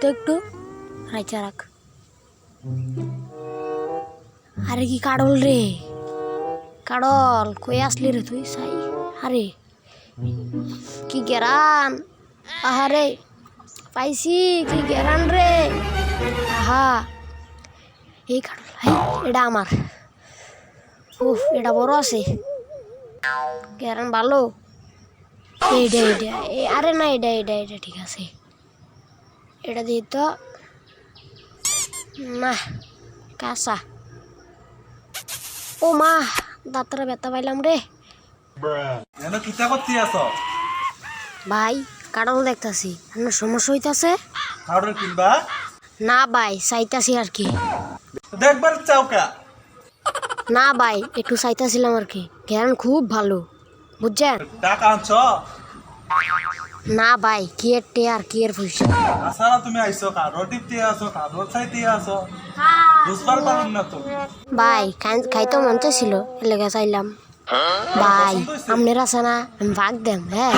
তো একটু। রাইচা রাখ আরে কি কাড়ল রে? কাড়ল, কই আসলি রে তুই? সাই, আরে, কি গেরান? আহারে পাইছি, কি গেরান রে? আহা, এই কাড়ল এটা আমার। উফ, এটা বড় আছে। গেরান ভালো? এইটা এইটা আরে না এটা এটা এটা ঠিক আছে। এটা দিয়ে তো না কাঁচা। ও মা দাঁতরা ব্যথা পাইলাম রে। কিতা করতে আস ভাই কারণ দেখতাছি। আপনার সমস্যা হইতাছে? কিনবা? না ভাই চাইতাছি আর কি। দেখবার চাওকা না ভাই একটু চাইতাছিলাম আর কি। জ্ঞান খুব ভালো বুঝছেন? টাকা আনছ? না ভাই কে এর টে আর কি এর পয়সা আসারা তুমি আইছো আছো কা আসো সাইড চাইতে আসো বুঝবার পারুন না তো। ভাই খাই- খাইতে মন ছিল লেগে চাইলাম। ভাই আপনার আছে না আমি ভাগ দেন হ্যাঁ?